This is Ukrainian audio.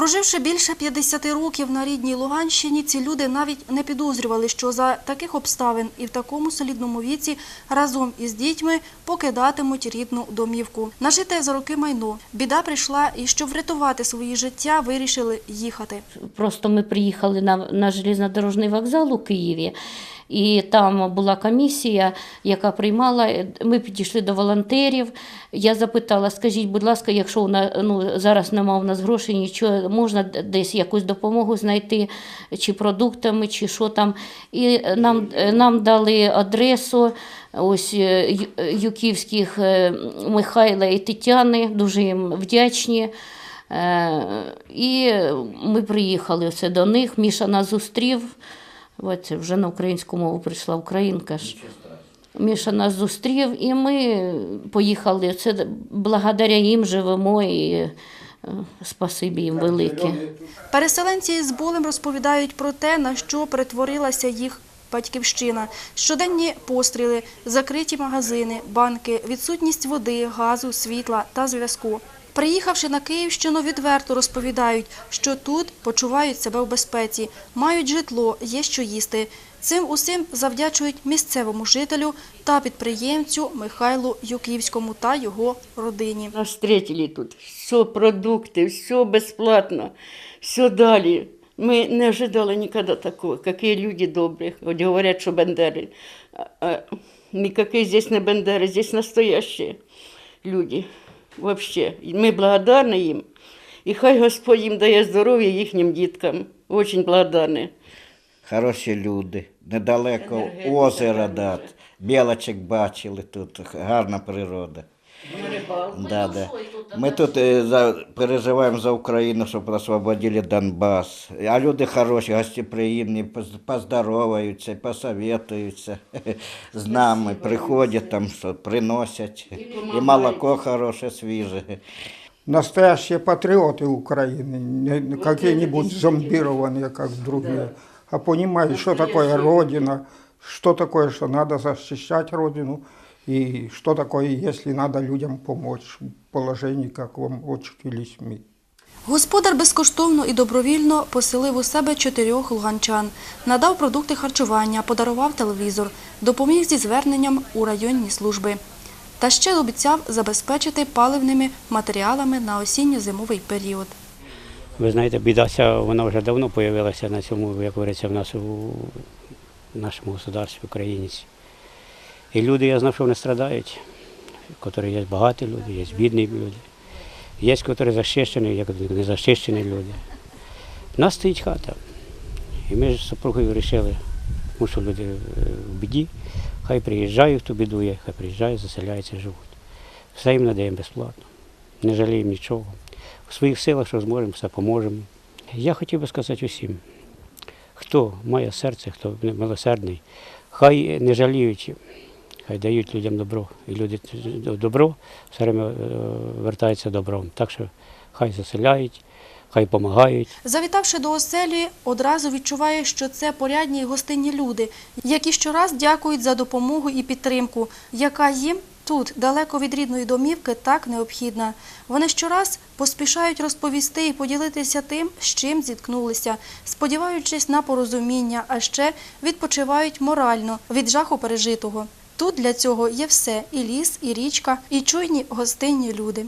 Проживши більше 50 років на рідній Луганщині, ці люди навіть не підозрювали, що за таких обставин і в такому солідному віці разом із дітьми покидатимуть рідну домівку. Нажите за роки майно. Біда прийшла, і щоб врятувати свої життя, вирішили їхати. Просто ми приїхали на, на железнодорожний вокзал у Києві, і там була комісія, яка приймала. Ми підійшли до волонтерів. Я запитала: скажіть, будь ласка, якщо у нас, ну, зараз нема у нас грошей, нічого, можна десь якусь допомогу знайти, чи продуктами, чи що там. І нам, нам дали адресу. Ось е, Юківських е, Михайла і Тетяни, дуже їм вдячні. Е, І ми приїхали все до них. Міша нас зустрів. От вже на українську мову прийшла українка ж. Міша нас зустрів, і ми поїхали. Це благодаря їм живемо і е, спасибі їм велике. Переселенці з болем розповідають про те, на що перетворилася їх батьківщина. Щоденні постріли, закриті магазини, банки, відсутність води, газу, світла та зв'язку. Приїхавши на Київщину, відверто розповідають, що тут почувають себе в безпеці, мають житло, є що їсти. Цим усім завдячують місцевому жителю та підприємцю Михайлу Юківському та його родині. Нас встретили тут. Все продукты, все бесплатно, все дали. Мы не ожидали никогда такого. Какие люди добрые. Вот говорят, что бандеры. А, а, никакие здесь не бандеры, здесь настоящие люди. Вообще. И мы благодарны им. И хай Господь им дає здоров'я їхнім діткам. Очень благодарны. Хороші люди, недалеко озеро дат. Білочок бачили тут, гарна природа. Да, да. Ми тут е, за, переживаємо за Україну, щоб освободили Донбас. А люди хороші, гостеприємні, поз- поздороваються, посоветуються з нами, приходять там, що приносять. І молоко хороше, свіже. настоящие патриоты Украины, не не какие-нибудь зомбированные, как другие, а понимают, что такое Родина, что такое, что надо защищать Родину, и что такое, если надо людям помочь в положении, как вам очутились мы. Господар безкоштовно і добровільно поселив у себе чотирьох луганчан, надав продукти харчування, подарував телевізор, допоміг зі зверненням у районні служби. Та ще обіцяв забезпечити паливними матеріалами на осінньо-зимовий період. Ви знаєте, біда ця, вона вже давно з'явилася на цьому, як говориться, в нас у нашому государстві, українці. І люди, я знав, що вони страдають, котрі є багаті люди, є бідні люди, є, котрі захищені, є незахищені люди. У нас стоїть хата. І ми з супругою вирішили, тому що люди е, в біді, хай приїжджають, хто бідує, хай приїжджають, заселяються, живуть. Все їм надаємо безплатно, не жаліємо нічого. У своїх силах, що зможемо, все поможемо. Я хотів би сказати усім, хто має серце, хто милосердний, хай не жаліють, дають людям добро. І люди добро все время е, вертається добром. Так що хай заселяють, хай допомагають. Завітавши до оселі, одразу відчуває, що це порядні й гостинні люди, які щораз дякують за допомогу і підтримку, яка їм тут, далеко від рідної домівки, так необхідна. Вони щораз поспішають розповісти і поділитися тим, з чим зіткнулися, сподіваючись на порозуміння, а ще відпочивають морально від жаху пережитого. Тут для цього є все – і ліс, і річка, і чуйні гостинні люди.